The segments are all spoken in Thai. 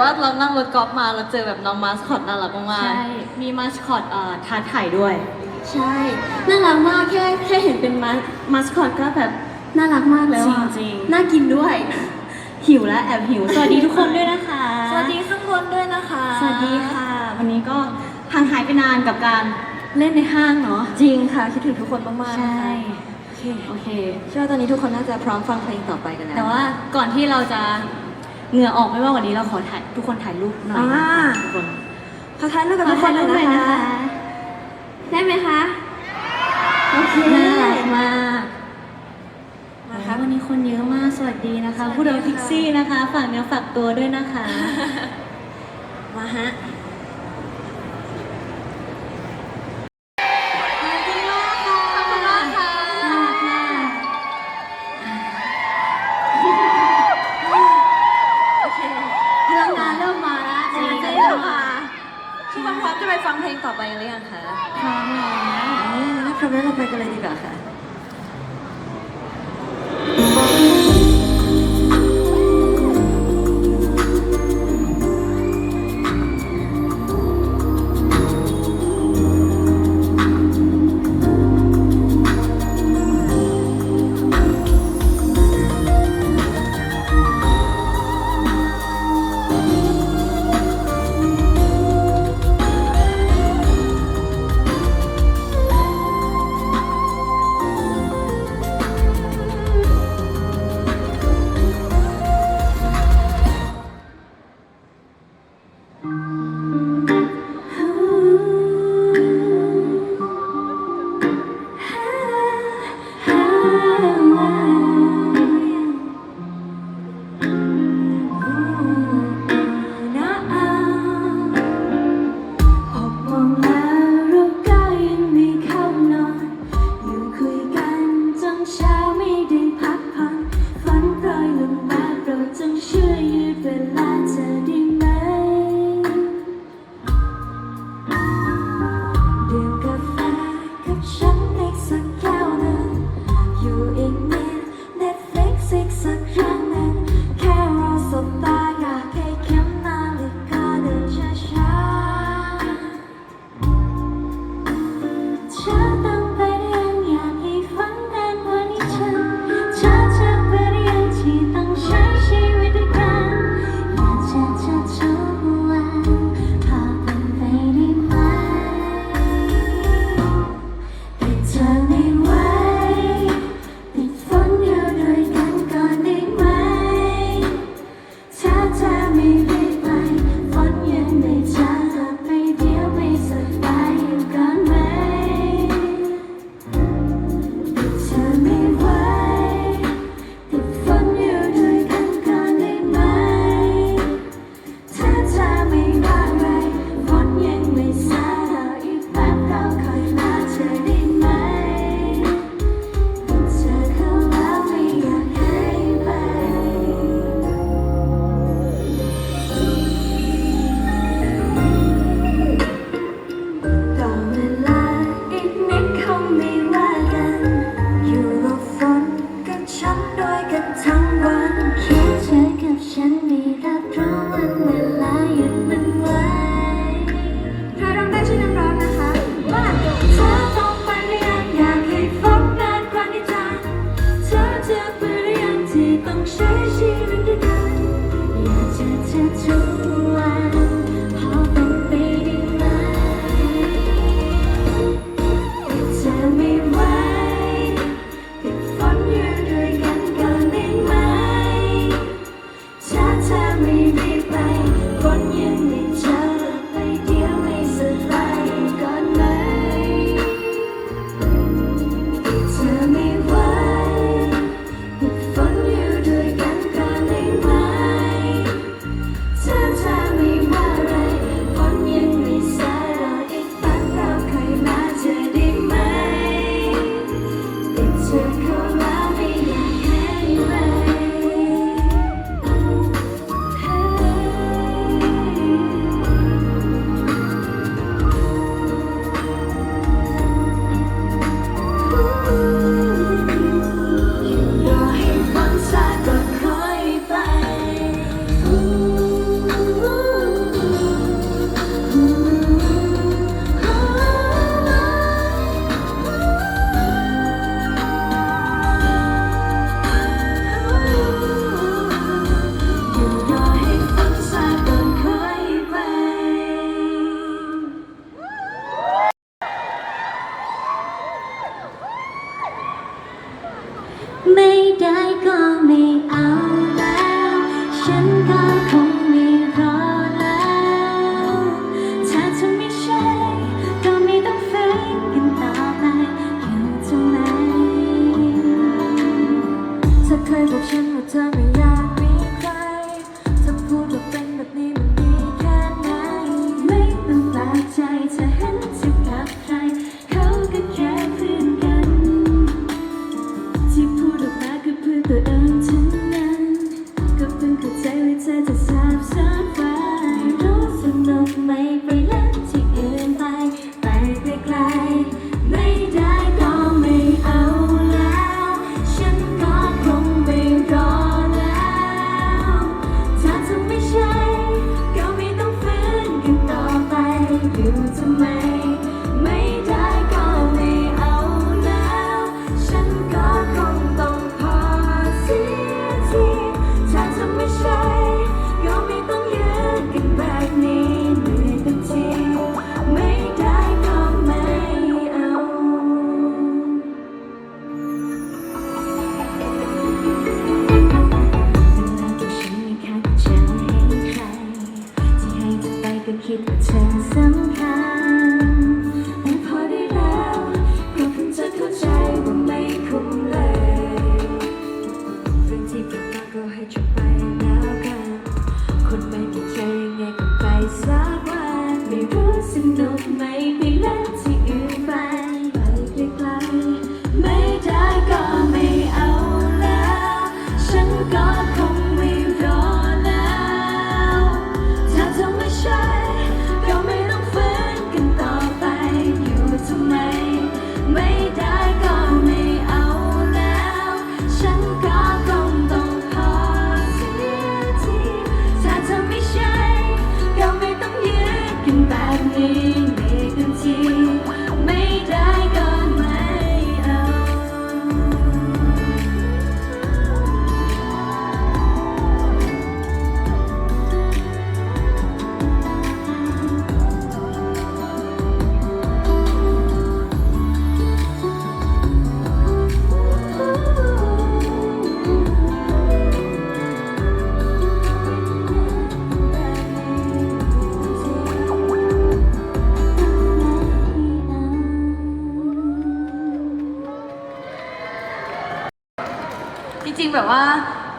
ว่าเรานั่งรถกอล์ฟมาเราเจอแบบน้องมาสคอตน่ารักมากใช่ มีมาสคอตเอ่อท้าถ่ายด้วย ใช่ น่ารักมากแค่แค่เห็นเป็นมามาสคอตก็แบบน่ารักมากแล้วอะจริงๆ น่ากินด้วย หิวแล้วแอบหิว สวัสดีทุกคนด้วยนะคะๆสวัสดีข้างบนด้วยนะคะ สวัสดีค่ะ วันนี้ก็ห่างหายไปนานกับการเล่นในห้างเนาะ จริงค่ะ คิดถึงทุกคนมากๆใช่นะคะ โอเค โอเค เชื่อว่าตอนนี้ทุกคนน่าจะพร้อมฟังเพลงต่อไปกันแล้ว แต่ว่าก่อนที่เราจะ เหงื่อออกไม่ว่าวันนี้เราขอถ่ายทุกคนถ่ายรูปหน่อยนะคะอ่าทุกคนขอท้ายรูปกับทุกคนเลยนะคะ ได้ไหมคะ โอเคน่ารักมากมานะครัคะบวันนี้คนเยอะมากสวัสดีนะคะสวัสดีผู้เดินค่ะพิกซี่นะคะ ฝากเนื้อฝากตัวด้วยนะคะ มาฮะ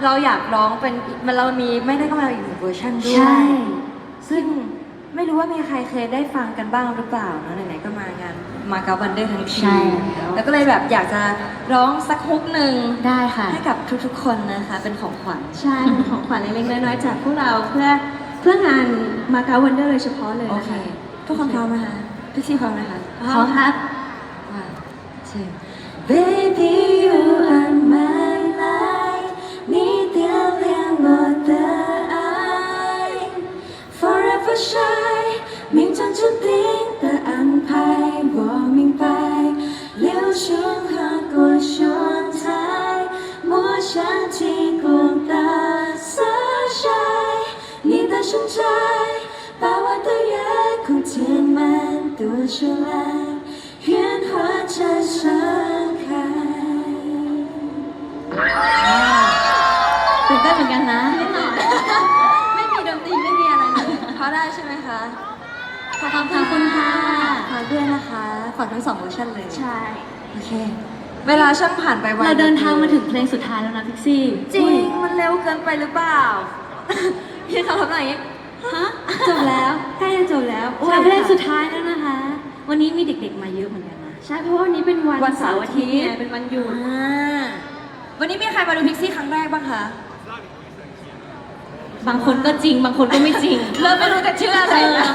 เราอยากร้องเป็นมันเรามีไม่ได้ก็มาอีกหนึ่งเวอร์ชันด้วยใช่ซึ่งไม่รู้ว่ามีใครเคยได้ฟังกันบ้างหรือเปล่าเนอะไหนๆก็มางานมาเก๊าวันเดอร์ทั้งทีใช่แล้ว แล้วก็เลยแบบอยากจะร้องสักฮุกหนึ่งได้ค่ะ ให้กับทุกๆ คนนะคะ เป็นของขวัญ ใช่เป็นของขวัญเล็กๆน้อยๆจากพวกเราเพื่อเพื่องานมาเก๊าวันเดอร์โดยเฉพาะเลยโอนะเค คะทุกคนพร้อมไหมคะพี่ซี่พร้อมไหมคะพร้อมครับ One, two. Baby, you are Forever shy，命中注定的安排，我明白。流星划过胸膛，抹下极光的色彩。你的身材，把我的夜空填满，多绚烂，愿化成盛开。 ตื่นเต้นเหมือนกันนะ ใช่ไหมคะขอบคุณค่ะฝากด้วยนะคะฝากทั้งสองเวอร์ชันเลย ใช่ โอเค เวลาช่างผ่านไปไวเราเดินทางมาถึงเพลงสุดท้ายแล้วนะพิกซี่จริง มันเร็วเกินไปหรือเปล่า พี่เขาทำอะไรอย่างงี้ฮะจบแล้วใกล้จะจบแล้วโอ้ยใช่เพลงสุดท้ายแล้วนะคะ วันนี้มีเด็กๆมาเยอะเหมือนกันนะ ใช่ เพราะว่าวันนี้เป็นวันวันเสาร์อาทิตย์ไงเป็นวันหยุด อ่าวันนี้มีใครมาดูพิกซี่ครั้งแรกบ้างคะ บางคนก็จริง บางคนก็ไม่จริง เริ่มไม่รู้จะเชื่ออะไรแล้ว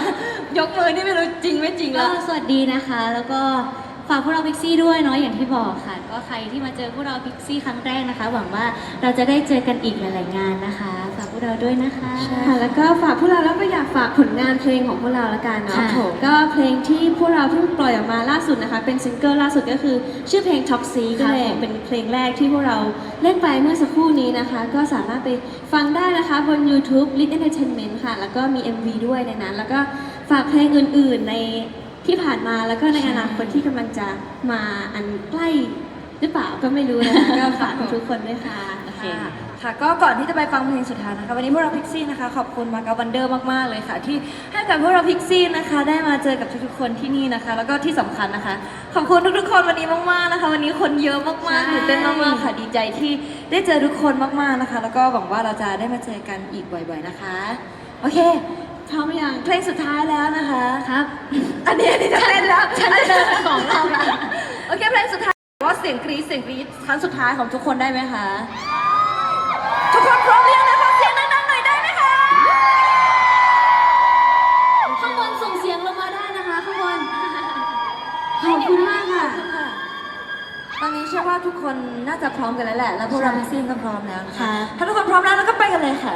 ยกมือนี่ไม่รู้จริงไม่จริงก็แล้วสวัสดีนะคะ แล้วก็ฝากพวกเราพิกซี่ด้วยเนาะอย่างที่บอกค่ะ ก็ใครที่มาเจอพวกเราพิกซี่ครั้งแรกนะคะ หวังว่าเราจะได้เจอกันอีกหลายๆงานนะคะ ฝากพวกเราด้วยนะคะค่ะแล้วก็ฝากพวกเราแล้วก็อยากฝากผลงานเพลงของพวกเราละกันเนาะค่ะก็เพลงที่พวกเราเพิ่งปล่อยออกมาล่าสุดนะคะ เป็นซิงเกิลล่าสุดก็คือชื่อเพลง Toxic ก็เลยเป็นเพลงแรกที่พวกเราเล่นไปเมื่อสักครู่นี้นะคะ ก็สามารถไปฟังได้นะคะบน YouTube Lit Entertainment ค่ะ แล้วก็มี MV ด้วยในนั้น แล้วก็ฝากเพลงอื่นๆใน ที่ผ่านมาแล้วก็ในอนาคตที่กำลังจะมาอันใกล้หรือเปล่าก็ไม่รู้นะคะก็ฝากทุกคนด้วยค่ะ โอเค ค่ะก็ก่อนที่จะไปฟังเพลงสุดท้ายนะคะวันนี้พวกเราพิกซี่นะคะขอบคุณมากับวันเดอร์มากๆเลยค่ะ ที่ให้กับพวกเราพิกซี่นะคะได้มาเจอกับทุกๆคนที่นี่นะคะ แล้วก็ที่สำคัญนะคะ ขอบคุณทุกๆคนวันนี้มากๆนะคะ วันนี้คนเยอะมากๆใช่ตื่นเต้นมากๆค่ะดีใจที่ได้เจอทุกคนมากๆนะคะ แล้วก็หวังว่าเราจะได้มาเจอกันอีกบ่อย ๆนะคะ โอเค พร้อมหรือยังเพลงสุดท้ายแล้วนะคะครับอันนี้อันนี้จะเต้นแล้วฉันจะเดินของเราละโอเคเพลงสุดท้ายว่าเสียงกรี๊ดเสียงกรี๊ดครั้งสุดท้ายของทุกคนได้ไหมคะทุกคนพร้อมหรือยังนะคะเสียงดังๆหน่อยได้ไหมคะข้างบนส่งเสียงลงมาได้นะคะข้างบนขอบคุณมากค่ะตอนนี้เชื่อว่าทุกคนน่าจะพร้อมกันแล้วแหละ แล้วพวกเราใช่พิซซี่ก็พร้อมแล้วนะคะค่ะถ้าทุกคนพร้อมแล้วเราก็ไปกันเลยค่ะ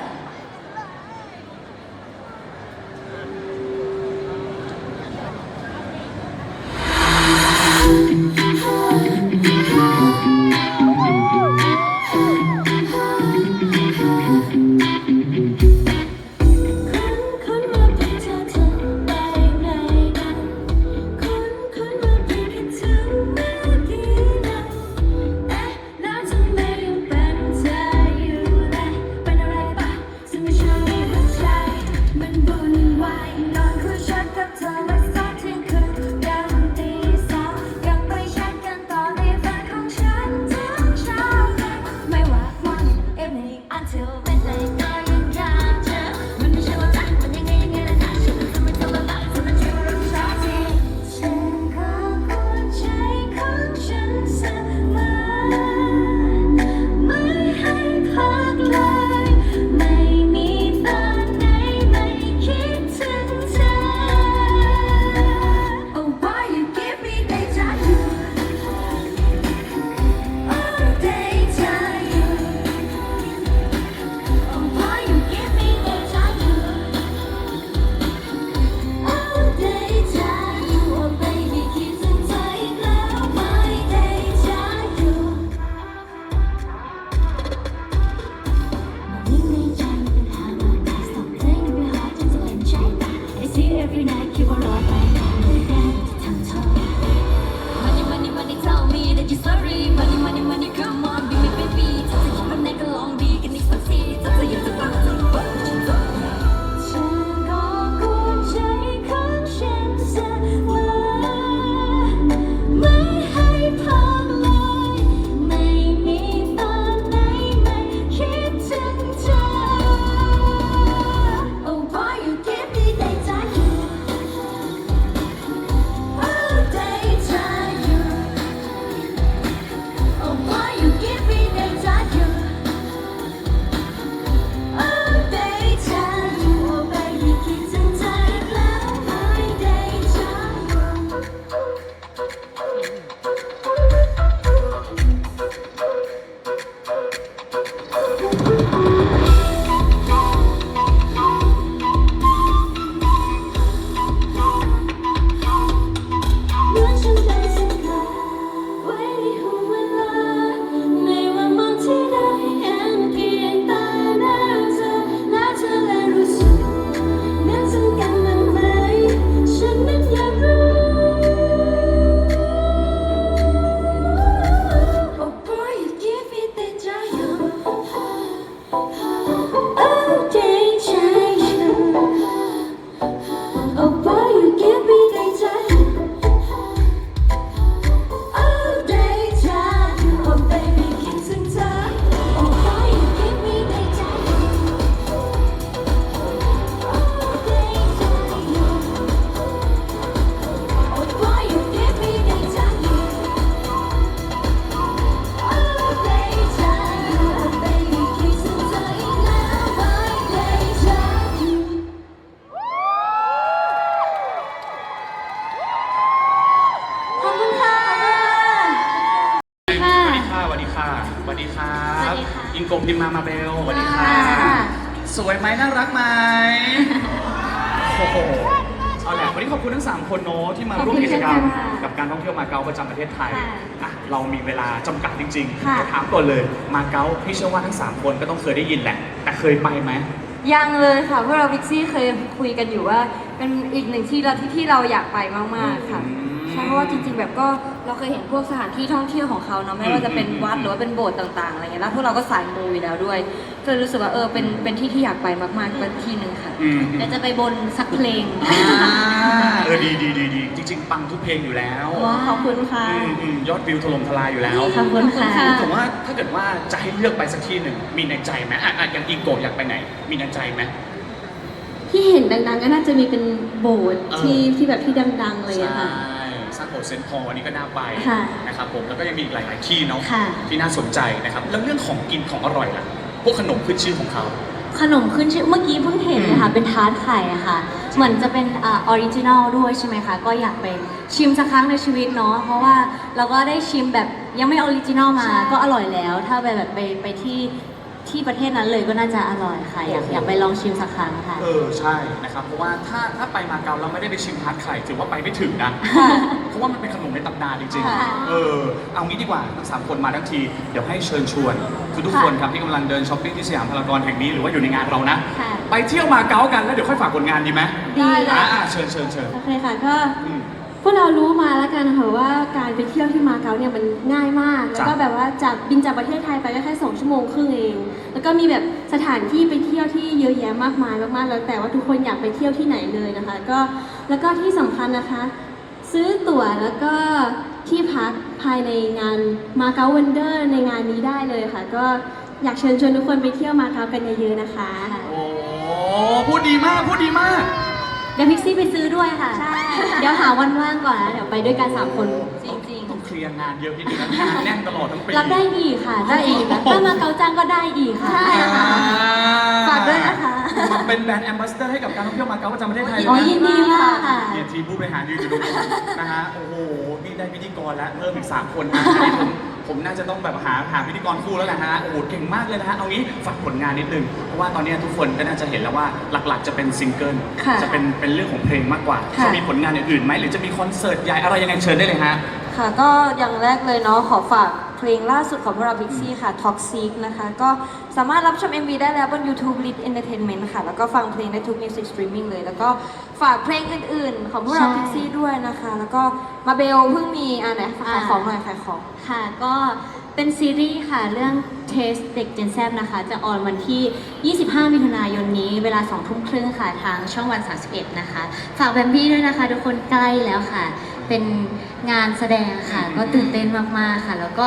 สวยไหมน่ารักไหมโอ้โหเอาแหละวันนี้ขอบคุณทั้ง 3 คนโน้ที่มาร่วมกิจกรรม กับการท่องเที่ยวมาเก๊าประจำประเทศไทยอะเรามีเวลาจำกัดจริงค่ะๆเดี๋ยวถามก่อนเลยมาเก๊าพี่เชื่อว่าทั้ง 3 คนก็ต้องเคยได้ยินแหละ แต่เคยไปไหม ยังเลยค่ะพวกเราพิกซี่เคยคุยกันอยู่ว่า เป็นอีกหนึ่งที่เราที่ที่เราอยากไปมากๆค่ะ อืมใช่ เพราะว่าจริง ๆ แบบก็เราเคยเห็นพวกสถานที่ท่องเที่ยวของเขาเนาะไม่ว่าจะเป็นวัดหรือว่าเป็นโบสถ์ต่าง ๆอะไรเงี้ยแล้วพวกเราก็สายมูอยู่แล้วด้วยก็เลยรู้สึกว่าเออเป็นเป็นที่ที่อยากไปมากๆเป็นที่หนึ่งค่ะอืมเดี๋ยวจะไปบนสักเพลงอ่าเออดีดีดีดีจริง ๆ ปังทุกเพลงอยู่แล้วว้าวขอบคุณค่ะ อืมอืมยอดวิวถล่มทลายอยู่แล้วขอบคุณค่ะผมว่าถ้าเกิดว่าจะให้เลือกไปสักที่หนึ่งมีในใจไหมอะอะอย่างอีโกะอยากไปไหน มีในใจไหม ที่เห็นดังๆ ก็น่าจะมีเป็นโบสถ์เออที่ที่แบบที่ดังๆเลยอะค่ะ ใช่ สร้างโบสถ์เซนต์พอลอันนี้ก็น่าไปค่ะนะครับผมแล้วก็ยังมีอีกหลาย ๆ ที่เนาะค่ะ ที่น่าสนใจนะครับแล้วเรื่องของกินของอร่อยล่ะพวกขนมขึ้นชื่อของเขา ขนมขึ้นชื่อเมื่อกี้เพิ่งเห็นเลยค่ะเป็นทาร์ตไข่อะค่ะ เหมือนจะเป็นออริจินอลด้วยใช่ไหมคะ ก็อยากไปชิมสักครั้งในชีวิตเนาะเพราะว่าเราก็ได้ชิมแบบยังไม่ออริจินอลมา ใช่ ก็อร่อยแล้ว ถ้าไปแบบไปไปที่ ที่ประเทศนั้นเลยก็น่าจะอร่อยค่ะ อยากอยากไปลองชิมสักครั้งค่ะ เออใช่นะครับเพราะว่าถ้าถ้าไปมาเก๊าแล้วไม่ได้ไปชิมทาร์ตไข่ถือว่าไปไม่ถึงนะเพราะว่ามันเป็นขนมในตำนานจริงค่ะๆเออเอางี้ดีกว่าทั้งสามคนมาทั้งทีเดี๋ยวให้เชิญชวนทุกทุกๆคนครับที่กำลังเดินช้อปปิ้งที่สยามพารากอนแห่งนี้หรือว่าอยู่ในงานเรานะ ค่ะ ไปเที่ยวมาเก๊ากันแล้วเดี๋ยวค่อยฝากผลงานดีไหมดีเลย อะอะเชิญเชิญเชิญ โอเคค่ะก็อืม พวกเรารู้มา แล้วกันค่ะว่าการไปเที่ยวที่มาเก๊าเนี่ยมันง่ายมาก แล้วก็จ้ะแบบว่าจากบินจากประเทศไทยไปก็แค่สองชั่วโมงครึ่งเอง แล้วก็มีแบบสถานที่ไปเที่ยวที่เยอะแยะมากมายมากๆแล้วแต่ว่าทุกคนอยากไปเที่ยวที่ไหนเลยนะคะ ก็แล้วก็ที่สำคัญนะคะ ซื้อตั๋วแล้วก็ที่พักภายในงานมาเก๊าวันเดอร์ในงานนี้ได้เลยค่ะ ก็อยากเชิญชวนทุกคนไปเที่ยวมาเก๊ากันเยอะๆนะคะ โอ้พูดดีมากพูดดีมาก เดี๋ยวพิกซี่ไปซื้อด้วยค่ะ ใช่ เดี๋ยวหาวันว่างก่อนนะเดี๋ยวไปด้วยกันสามคนจริงๆต้องเคลียร์งานเยอะนิดนึงนะงานแน่นตลอดทั้งปีรับได้อีกค่ะได้อีกนะถ้ามาเกาจังก็ได้อีกค่ะ ใช่ค่ะ ฝากด้วยนะคะ มาเป็นแบรนด์แอมบาสเดอร์ให้กับการท่องเที่ยวมาเก๊าประจำประเทศไทยเลยอ๋อนะยินดีค่ะ เนี่ยทีมผู้บริหารยืนอยู่ตรงนี้นะฮะ โอ้โห นี่ได้พิธีกรแล้วเพิ่มอีก 3 คนนะอันนี้ผม ผมน่าจะต้องแบบหาหาพิธีกรคู่แล้วแหละฮะ โอ้โหเก่งมากเลยนะฮะ เอางี้ฝากผลงานนิดนึง เพราะว่าตอนนี้ทุกคนก็น่าจะเห็นแล้วว่าหลักๆ จะเป็นซิงเกิล ค่ะจะเป็นเป็นเรื่องของเพลงมากกว่า ค่ะ จะมีผลงานอื่นๆไหมหรือจะมีคอนเสิร์ตใหญ่อะไรยังไงเชิญได้เลยฮะ ค่ะก็อย่างแรกเลยเนาะขอฝาก เพลงล่าสุดของพวกเรา Big C ค่ะ Toxic นะคะ ก็สามารถรับชม MV ได้แล้วบน YouTube Lit Entertainment ค่ะ แล้วก็ฟังเพลงได้ทุก Music Streaming เลย แล้วก็ฝากเพลงอื่นๆ ของพวกเราใช่ Big C ด้วยนะคะ แล้วก็มาเบลเพิ่งมีอ่าไหนขายของหน่อยขายของ ค่ะก็เป็นซีรีส์ค่ะ เรื่อง Taste เด็ก Gen Z นะคะ จะออนวันที่ 25 มิถุนายนนี้ เวลา2ทุ่มครึ่งค่ะ ทางช่องวัน 31 นะคะ ฝากแบมบี้ด้วยนะคะ ทุกคนใกล้แล้วค่ะ เป็นงานแสดงค่ะ ก็ตื่นเต้นมากๆค่ะ แล้วก็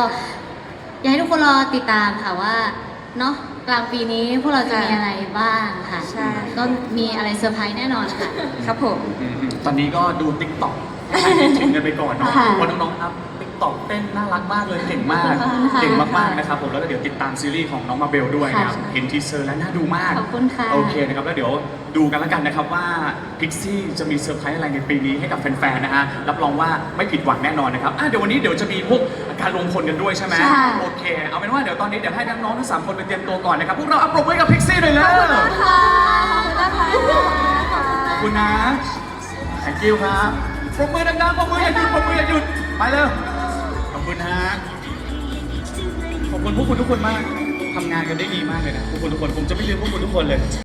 อยากให้ทุกคนรอติดตามค่ะว่าเนาะกลางปีนี้พวกเราจะมีอะไรบ้างค่ะใช่ ก็มีอะไรเซอร์ไพรส์แน่นอนค่ะ ครับผมอืมตอนนี้ก็ดูติ๊กต็อกให้ถึงกันไปก่อนเนาะค่ะเพราะน้องๆครับ ติ๊กต็อกเต้นน่ารักมากเลยเก่งมาก ขอบคุณค่ะเก่งมากๆนะครับผมแล้วก็เดี๋ยวติดตามซีรีส์ของน้องมาเบลด้วยนะครับค่ะ เห็นทีเซอร์แล้วน่าดูมาก ขอบคุณค่ะ โอเคนะครับแล้วเดี๋ยวดูกันแล้วกันนะครับว่าพิกซี่จะมีเซอร์ไพรส์อะไรในปีนี้ให้กับแฟนๆนะฮะรับรองว่าไม่ผิดหวังแน่นอนนะครับอะเดี๋ยววันนี้เดี๋ยวจะมีพวกการลงพลกันด้วยใช่ไหมใช่ โอเค เอาเป็นว่าเดี๋ยวตอนนี้เดี๋ยวให้น้องๆทั้งสามคนไปเตรียมตัวก่อนนะครับพวกเราอัปรบมือให้กับพิกซี่เลยเลย ค่ะขอบคุณนะคะขอบคุณนะคะขอบคุณนะ thank you ครับปรบมือดังๆปรบมืออย่าหยุดปรบมืออย่าหยุด ไปเร็ว ขอบคุณฮะ ขอบคุณพวกคุณทุกคนมาก ทำงานกันได้ดีมากเลยนะพวกคุณทุกคน ผมจะไม่ลืมพวกคุณทุกคนเลย